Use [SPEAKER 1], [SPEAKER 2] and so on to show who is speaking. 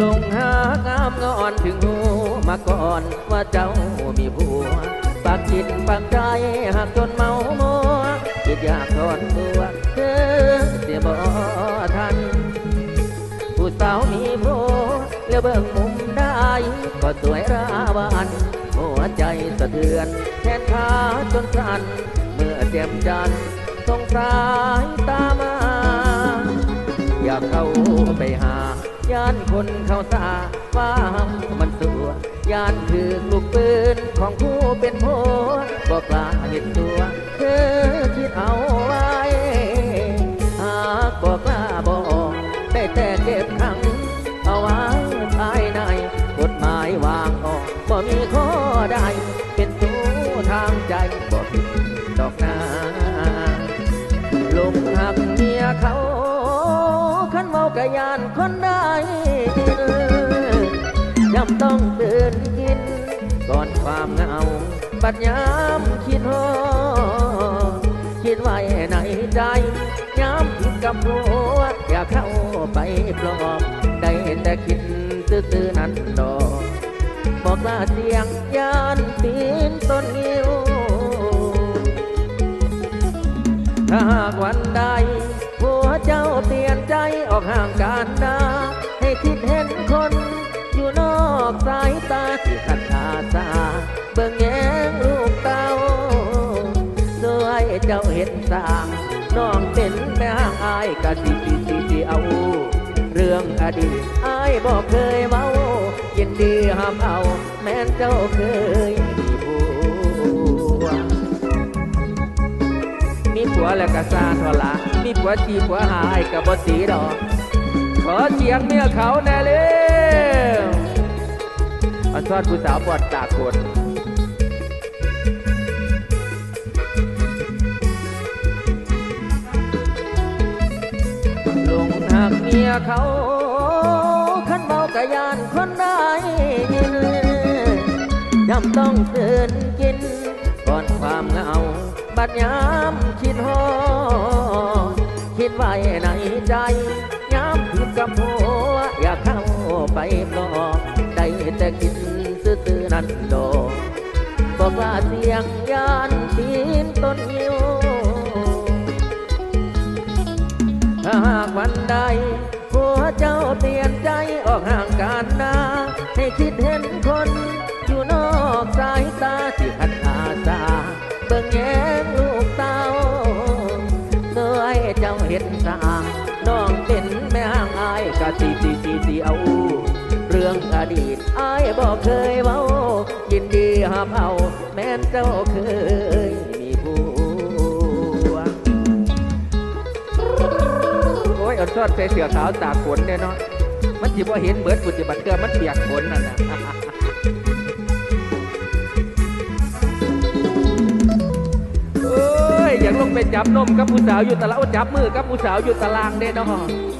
[SPEAKER 1] ลงหักงอนถึงหูมาก่อนว่าเจ้ามีผัวปากจิตปากใจหากจนเมาโมัวคิดอยากถอนตัวเธอเสียบ่ทัน ผู้สาวมีผัวแล้วเบิ่งมุมได้ ก็สวยราวันหัวใจสะเทือนแขนขาจนสั่นเมื่อเจ็บจันทร์สงสายานคนเขาสาว่ามันสัวยานถือลูกปืนของผู้เป็นผัวบอกกล้าเห็นตัวเธอคิดเอาไว้หากบอกกล้าบอกได้แต่เก็บขัง เอาไว้ภายในกฎหมายวางออกบ่มีข้อ กะยานคนได้ยำต้องตื่นกิน ก่อนความเหงาบัดยามคิดฮอคิดไว้ในใจยามคิดกับหัวอยากเข้าไปปลอบได้แต่คิดตื้อๆนั้นดอกบอกลาเสียงยานปีนต้นงิ้วถ้าหากวันใด เจ้าเปลี่ยนใจออกห่างกันนาให้คิดเห็นคน อยู่นอกสายตาที่ขัดขาตาเบิ่งแยงลูกเต้าสวยเจ้าเห็นสางน้องเป็นแม่ห้างอายกะสิสิสิสิเอา เรื่องอดีตอายบอกเคยเมายินดีห้ามเอา แม้นเจ้าเคย ผัวแล้วก็ซาทอละมีผัวจีผัวหายกับบตีดอก ขอเสียงเมียเขาแน่เร็วมาซอดผู้สาวบอดตากคนลงหักเมียเขาขันเมากะยานคนได้ยินยำต้องตื่นกินก่อนความเหงา บัดยามคิดฮอดคิดไว้ในใจยามผิดกับหัวอยากเข้าไปปลอบได้แต่คิดซื่อๆนั้นดอกบอกว่าเสียงยานปีนต้นยิวถ้าหากวันใดหัวเจ้าเปลี่ยนใจออกห่างกันนาให้คิดเห็นคน เจ้าเห็นสางน้องเป็นแม่ห้างอายกะสีสีสีสีเอา เรื่องอดีตอายบอกเคยเว้า ยินดีหาเอาแม้นเจ้าเคยมีผัวโอ้ยเอาซอดใส่เสือขาวตากฝนเนี่ยเนาะมันจิบ่เห็นเบิดปุจิบัตเกลือมันเปียกฝนนั่นนะ โอ้ยอยากลงไปจับนมกับผู้สาวอยู่ตะละโอ้จับมือกับผู้สาวอยู่ตารางเด้เนาะ